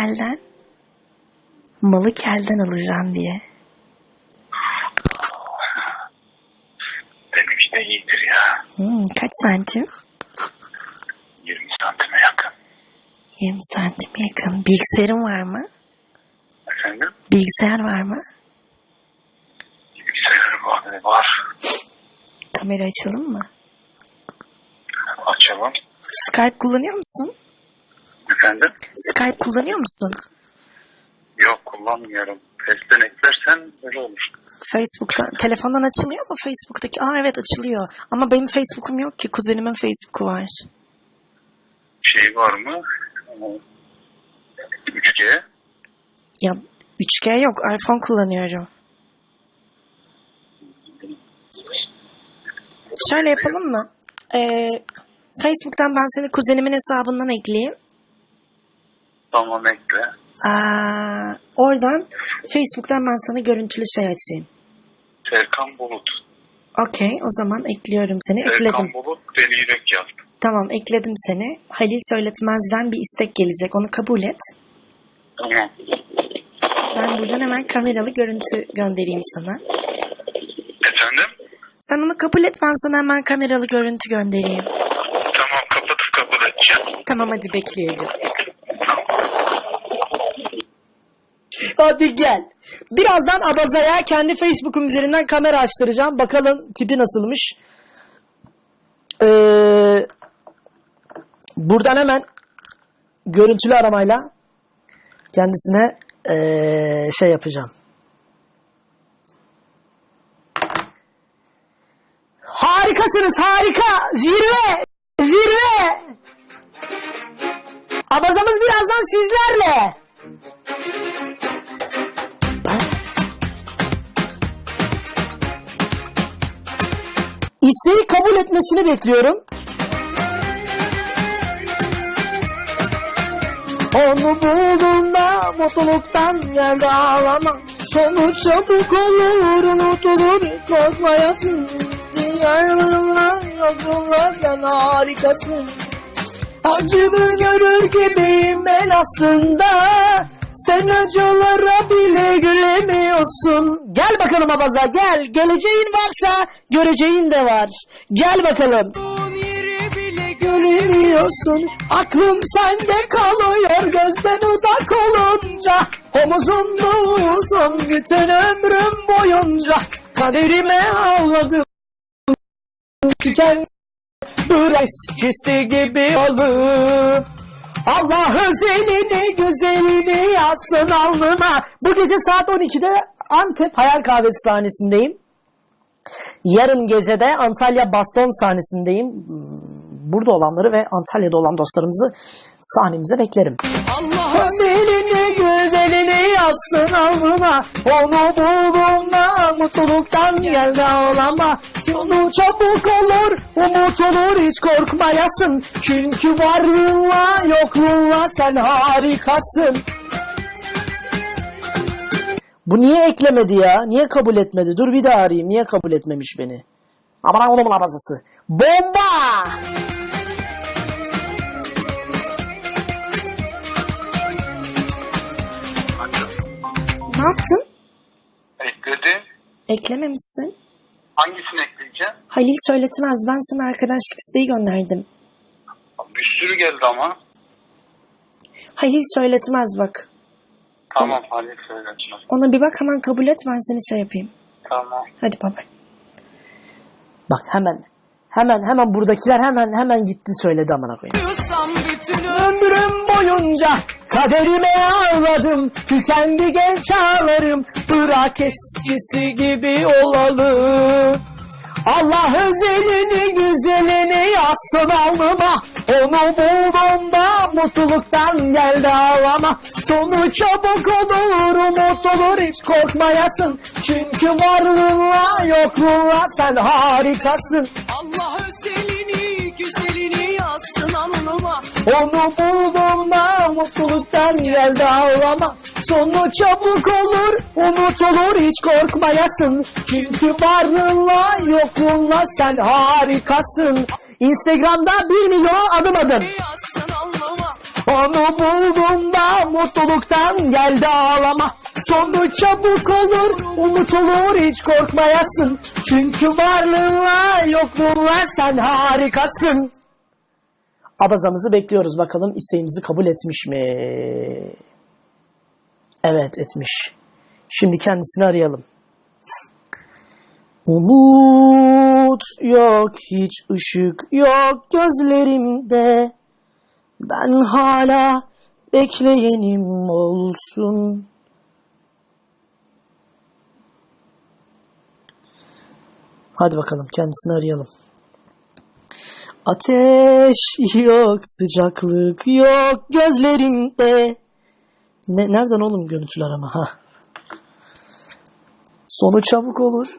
kelden. Malı kelden alacaksın diye. Benim işte iyidir ya. Hmm, kaç santim? 20 santime yakın. 20 santim yakın. Bilgisayarın var mı? Efendim? Bilgisayar var mı? Bilgisayarı var. var. Kamera açalım mı? Açalım. Skype kullanıyor musun? Efendim? Skype kullanıyor musun? Yok kullanmıyorum. Face'den eklersen öyle olur. Facebook'tan, telefondan açılıyor mu Facebook'taki? Aa evet açılıyor. Ama benim Facebook'um yok ki. Kuzenimin Facebook'u var. Şey var mı? Ee, 3G. Ya 3G yok. iPhone kullanıyorum. Şöyle yapalım mı? Ee, Facebook'tan ben seni kuzenimin hesabından ekleyeyim. Tamam ekle. Aa, oradan Facebook'tan ben sana görüntülü şey açayım. Serkan Bulut. Okey o zaman ekliyorum seni. Ekledim. Serkan Bulut Deli Yürek yazdım. Tamam ekledim seni. Halil Söyletmez'den bir istek gelecek. Onu kabul et. Tamam. Ben buradan hemen kameralı görüntü göndereyim sana. Efendim? Sen onu kabul et ben sana hemen kameralı görüntü göndereyim. Tamam kapatıp kabul edeceğim. Tamam hadi bekliyorum. Hadi gel. Birazdan Abaza'ya kendi Facebook'um üzerinden kamera açtıracağım. Bakalım tipi nasılmış. Ee, buradan hemen görüntülü aramayla kendisine ee, şey yapacağım. Harikasınız harika. Zirve. Zirve. Abazamız birazdan sizlerle. İsteği kabul etmesini bekliyorum. Onu bulduğumda mutluluktan geldi ağlama. Sonu çabuk olur unutulur korkmayasın. Dünyayla yolculuk sen harikasın. Acımı görür gibiyim ben aslında. Sen acılara bile gülemiyorsun. Gel bakalım Abaza gel. Geleceğin varsa göreceğin de var. Gel bakalım. Göremiyorsun. Aklım sende kalıyor gözden uzak olunca. Omuzumda uzun bütün ömrüm boyunca. Kaderime ağladım. Tüken eskisi gibi olur. Allah özelini güzelini yazsın alnıma. Bu gece saat 12'de Antep Hayal Kahvesi sahnesindeyim. Yarın gece de Antalya Baston sahnesindeyim. Burada olanları ve Antalya'da olan dostlarımızı sahnemize beklerim. Allah yazsın alnıma Onu bulduğumda mutluluktan geldi ağlama Sonu çabuk olur umut olur hiç korkmayasın Çünkü varlığınla yokluğunla sen harikasın Bu niye eklemedi ya? Niye kabul etmedi? Dur bir daha arayayım. Niye kabul etmemiş beni? Aman oğlumun abazası. Bomba! Ne yaptın? Ekledim. Eklememişsin. Hangisini ekleyeceğim? Halil söyletmez. Ben sana arkadaşlık isteği gönderdim. Bir sürü geldi ama. Halil söyletmez bak. Tamam Halil söylesin. Ona bir bak hemen kabul et ben seni şey yapayım. Tamam. Hadi baba. Bak hemen. Hemen hemen buradakiler hemen hemen gitti söyledi amına koyayım. Ömrüm boyunca kaderime ağladım. Tükendi genç çağlarım. Bırak eskisi gibi olalım. Allah özelini güzelini yazsın alnıma. Onu bulduğumda mutluluktan geldi ağlama. Sonu çabuk olur umut olur hiç korkmayasın. Çünkü varlığınla yokluğunla sen harikasın. Onu bulduğumda mutluluktan geldi ağlama. Sonu çabuk olur, umut olur hiç korkmayasın. Çünkü varlığınla yokluğunla sen harikasın. Instagram'da 1 milyona adım adım. Onu buldum da mutluluktan geldi ağlama. Sonu çabuk olur, umut olur hiç korkmayasın. Çünkü varlığınla yokluğunla sen harikasın. Abazamızı bekliyoruz bakalım isteğimizi kabul etmiş mi? Evet etmiş. Şimdi kendisini arayalım. Umut yok hiç ışık yok gözlerimde. Ben hala bekleyenim olsun. Hadi bakalım kendisini arayalım. Ateş yok, sıcaklık yok gözlerimde. Ne, nereden oğlum görüntüler ama ha? Sonu çabuk olur.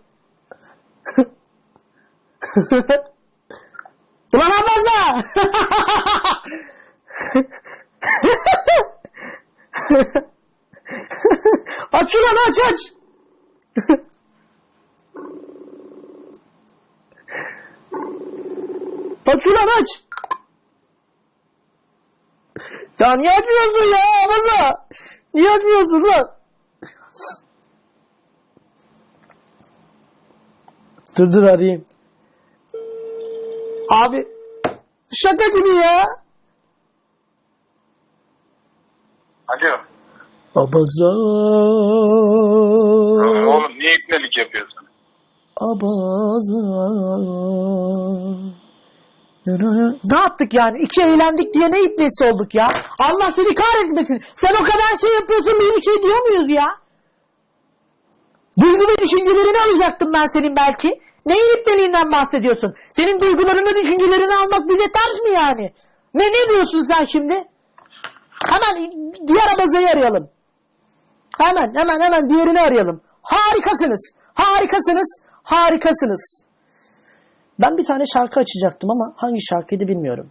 Ulan Abaza! aç ulan aç aç! aç ulan aç! Ya niye açmıyorsun ya Abaza? Niye açmıyorsun lan? Dur dur arayayım. Abi şaka gibi ya. Alo. Abaza. Oğlum niye ipnelik yapıyorsun? Abaza. Ne yaptık yani? İki eğlendik diye ne iplesi olduk ya? Allah seni kahretmesin. Sen o kadar şey yapıyorsun bir şey diyor muyuz ya? Duygu ve düşüncelerini alacaktım ben senin belki. Neyin ipleliğinden bahsediyorsun? Senin duygularını, düşüncelerini almak bize ters mi yani? Ne ne diyorsun sen şimdi? Hemen diğer abazayı arayalım. Hemen hemen hemen diğerini arayalım. Harikasınız. Harikasınız. Harikasınız. Ben bir tane şarkı açacaktım ama hangi şarkıydı bilmiyorum.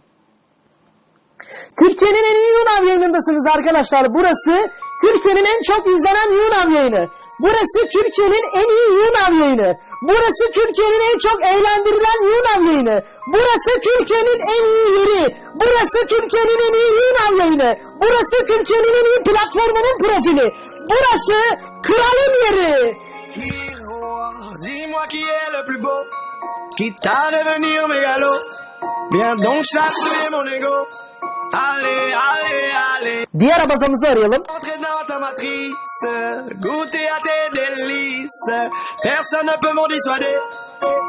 Türkiye'nin en iyi Yunav yayınındasınız arkadaşlar. Burası Türkiye'nin en çok izlenen Yunav yayını. Burası Türkiye'nin en iyi Yunav yayını. Burası Türkiye'nin en çok eğlendirilen Yunav yayını. Burası Türkiye'nin en iyi yeri. Burası Türkiye'nin en iyi Yunav yayını. Burası Türkiye'nin en iyi platformunun profili. Burası kralın yeri. Dis-moi donc chatouiller mon ego. Allez, allez, allez. Diğer abazamızı arayalım. Entrer dans ta matrice, goûter à tes délices. Personne ne peut m'en dissuader.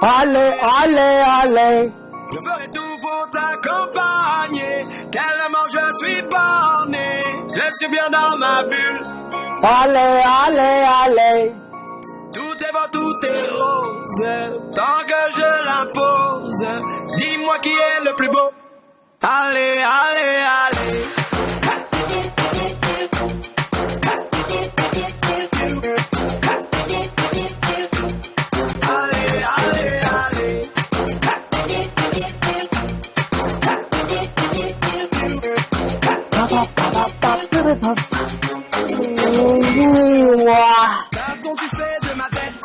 Ale ale ale. Je ferai tout pour t'accompagner. Tellement je suis borné. Je suis bien dans ma bulle. Ale ale ale. Tout est beau, tout est rose, tant que je l'impose. Dis-moi qui est le plus beau. Allez, allez, allez. Allez, allez, allez. Ouah. Pardon, tu de ma bête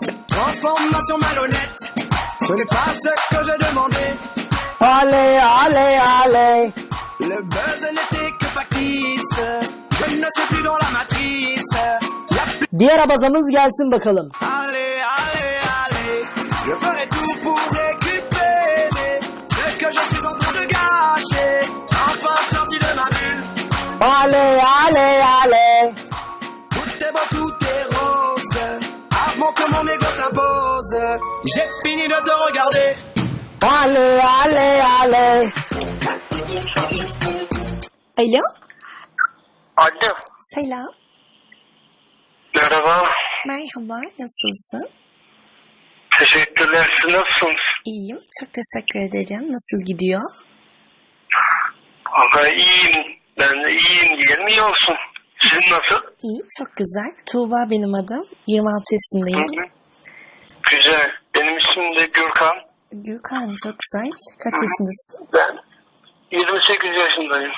cette transformation malhonnête. Ce n'est pas ce que je demandais. Ale ale ale. Le buzz n'était que factice. Je ne suis plus dans la matrice. La plus... Diğer abazamız gelsin bakalım. Allez, allez, allez. Je ferai tout pour récupérer ce que je suis en train de gâcher. Enfin sorti de ma bulle. Ale ale ale. Tout est beau, tout est rose. Avant que mon ego s'impose, j'ai fini de te regarder. Ale ale ale. Alo. Alo. Selam. Merhaba. Merhaba. Nasılsın? Teşekkürler. Siz nasılsınız? İyiyim. Çok teşekkür ederim. Nasıl gidiyor? Valla iyiyim. Ben de iyiyim diyelim. iyi olsun. Sizin nasıl? İyi. Çok güzel. Tuğba benim adım. 26 Hı yaşındayım. hı. Güzel. Benim ismim de Gürkan. Gürkan çok güzel. Kaç yaşındasın? Ben 28 yaşındayım.